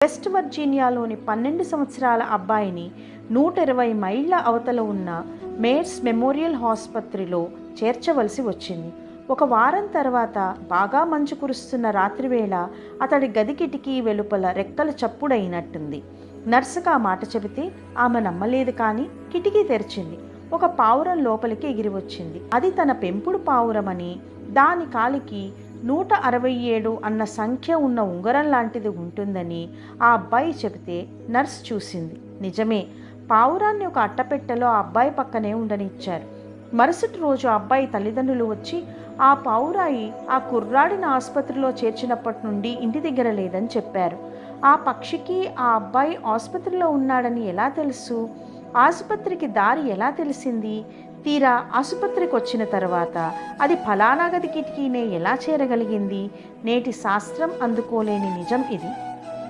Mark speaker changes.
Speaker 1: West వర్జీనియాలోని పన్నెండు సంవత్సరాల అబ్బాయిని నూట ఇరవై మైళ్ళ అవతల ఉన్న మేర్స్ మెమోరియల్ ఆసుపత్రిలో చేర్చవలసి వచ్చింది. ఒక వారం తర్వాత బాగా మంచు కురుస్తున్న రాత్రివేళ అతడి గది కిటికీ వెలుపల రెక్కల చప్పుడైనట్టుంది. నర్సుకు ఆ మాట చెబితే ఆమె నమ్మలేదు కానీ కిటికీ తెరిచింది. ఒక పావురం లోపలికి ఎగిరి వచ్చింది అది తన పెంపుడు పావురమని దాని కాలికి నూట అరవై ఏడు అన్న సంఖ్య ఉన్న ఉంగరం లాంటిది ఉంటుందని ఆ అబ్బాయి చెబితే నర్స్ చూసింది. నిజమే పావురాన్ని ఒక అట్టపెట్టెలో ఆ అబ్బాయి పక్కనే ఉండనిచ్చారు. మరుసటి రోజు ఆ అబ్బాయి తల్లిదండ్రులు వచ్చి ఆ పావురాయి ఆ కుర్రాడిని ఆసుపత్రిలో చేర్చినప్పటి నుండి ఇంటి దగ్గర లేదని చెప్పారు. ఆ పక్షికి ఆ అబ్బాయి ఆసుపత్రిలో ఉన్నాడని ఎలా తెలుసు? ఆసుపత్రికి దారి ఎలా తెలిసింది? తీరా ఆసుపత్రికి వచ్చిన తర్వాత అది ఫలానా గది కిటికీనే ఎలా చేరగలిగింది? నేటి శాస్త్రం అందుకోలేని నిజం ఇది.